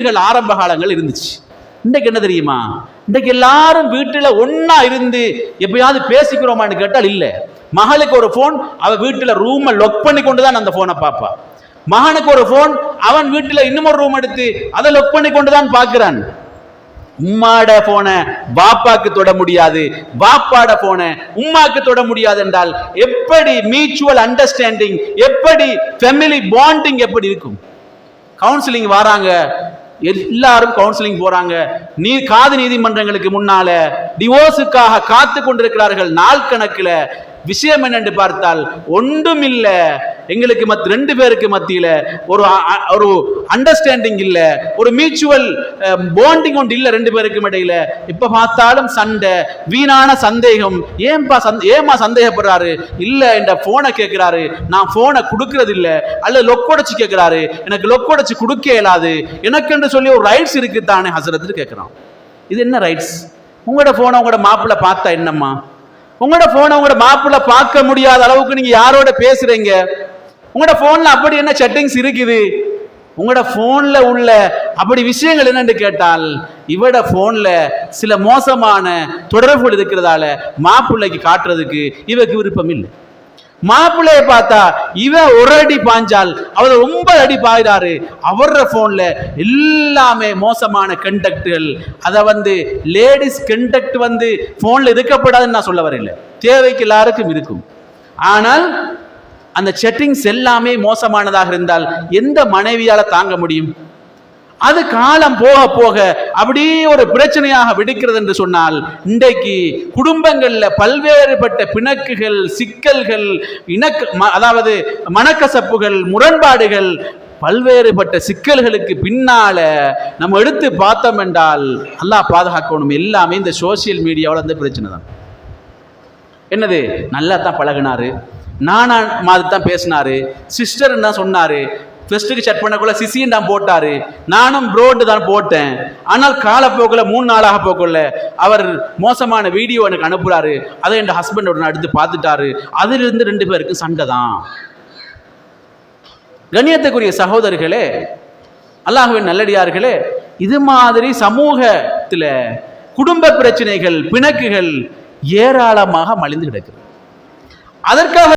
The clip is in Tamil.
வீடுகள் ஆரம்ப காலங்கள் இருந்துச்சு. இன்றைக்கு என்ன தெரியுமா? இன்றைக்கு எல்லாரும் வீட்டில் ஒன்றா இருந்து எப்பயாவது பேசிக்கிறோமான்னு கேட்டால் இல்லை. மகளுக்கு ஒரு ஃபோன் அவள் வீட்டில் ரூமை லொக் பண்ணி கொண்டு தான் அந்த ஃபோனை பார்ப்பா. மகனுக்கு ஒரு ஃபோன் அவன் வீட்டில் இன்னும் ஒரு ரூம் எடுத்து அதை லொக் பண்ணி கொண்டு தான் பார்க்கிறான். உம்மாட போன பாப்பாக்கு தொட முடியாது. பாப்பாட போன உம்மாக்கு தொட முடியாது என்றால் எப்படி மியூச்சுவல் அண்டர்ஸ்டாண்டிங் எப்படி ஃபேமிலி பாண்டிங் எப்படி இருக்கும்? கவுன்சிலிங் வராங்க எல்லாரும் கவுன்சிலிங் போறாங்க. நீ காது நீதிமன்றங்களுக்கு முன்னால டிவோர்ஸுக்காக காத்து கொண்டிருக்கிறார்கள் நாள் கணக்கில். விஷயம் என்னென்று பார்த்தால் ஒன்றும் இல்லை எங்களுக்கு மத் ரெண்டு பேருக்கு மத்தியில் ஒரு ஒரு அண்டர்ஸ்டாண்டிங் இல்லை ஒரு மியூச்சுவல் போண்டிங் ஒன்று இல்லை ரெண்டு பேருக்கும் இடையில. இப்போ பார்த்தாலும் சண்டை வீணான சந்தேகம். ஏன்பா சந்த ஏமா சந்தேகப்படுறாரு? இல்லை என்ற ஃபோனை கேட்குறாரு நான் ஃபோனை கொடுக்கறது இல்லை அல்லது லொக்கொடைச்சு கேட்குறாரு எனக்கு லொக்கொடைச்சு கொடுக்க இயலாது. எனக்கென்று சொல்லி ஒரு ரைட்ஸ் இருக்குத்தானே ஹசரத்துன்னு கேட்குறான் இது என்ன ரைட்ஸ் உங்களோட ஃபோனை உங்களோட மாப்பிள்ளை பார்த்தா என்னம்மா? உங்களோட ஃபோனை உங்களோட மாப்பிள்ளை பார்க்க முடியாத அளவுக்கு நீங்கள் யாரோட பேசுகிறீங்க உங்களோட போன்ல அப்படி என்ன செட்டிங்ஸ் இருக்குது? உங்களோட போன்ல உள்ள அப்படி விஷயங்கள் என்னன்னு கேட்டால் இவட போன்ல சில மோசமான தொடர்புகள் இருக்கிறதால மாப்பிள்ளைக்கு காட்டுறதுக்கு இவக்கு விருப்பம் இல்லை. மாப்பிள்ளைய பார்த்தா இவன் ஒரு அடி பாஞ்சால் அவர் ரொம்ப அடி பாயிறாரு. அவர போன்ல எல்லாமே மோசமான கண்டக்டுகள் அதை வந்து லேடிஸ் கண்டக்ட் வந்து போன்ல இருக்கப்படாதுன்னு நான் சொல்ல வரல தேவைக்கு எல்லாருக்கும் இருக்கும். ஆனால் அந்த செட்டிங்ஸ் எல்லாமே மோசமானதாக இருந்தால் எந்த மனைவியால் தாங்க முடியும்? அது காலம் போக போக அப்படியே ஒரு பிரச்சனையாக வெடிக்கிறது என்று சொன்னால் இன்றைக்கு குடும்பங்களில் பல்வேறுபட்ட பிணக்குகள் சிக்கல்கள் இணக்க ம- அதாவது மனக்கசப்புகள் முரண்பாடுகள் பல்வேறுபட்ட சிக்கல்களுக்கு பின்னால நம்ம எடுத்து பார்த்தோம் என்றால் நல்லா பாதுகாக்கணும். எல்லாமே இந்த சோசியல் மீடியாவில் அந்த பிரச்சனை தான் என்னது? நல்லா தான் பழகுனாரு. நானா மாதிரி தான் பேசினாரு. சிஸ்டர் தான் சொன்னாரு. ஃபெஸ்ட்டுக்கு செட் பண்ணக்குள்ள சிசின்னு தான் போட்டாரு. நானும் ப்ரோட்டு தான் போட்டேன். ஆனால் காலப்போக்கில் மூணு நாளாக போக்குள்ள அவர் மோசமான வீடியோ எனக்கு அனுப்புறாரு. அதை என் ஹஸ்பண்ட் உடனே அடுத்து பார்த்துட்டாரு. அதிலிருந்து ரெண்டு பேருக்கு சண்டை தான். கண்ணியத்துக்குரிய சகோதரர்களே அல்லாஹுவின் நல்லடியார்களே இது மாதிரி சமூகத்தில் குடும்ப பிரச்சனைகள் பிணக்குகள் ஏராளமாக மலிந்து கிடக்குது அதற்காக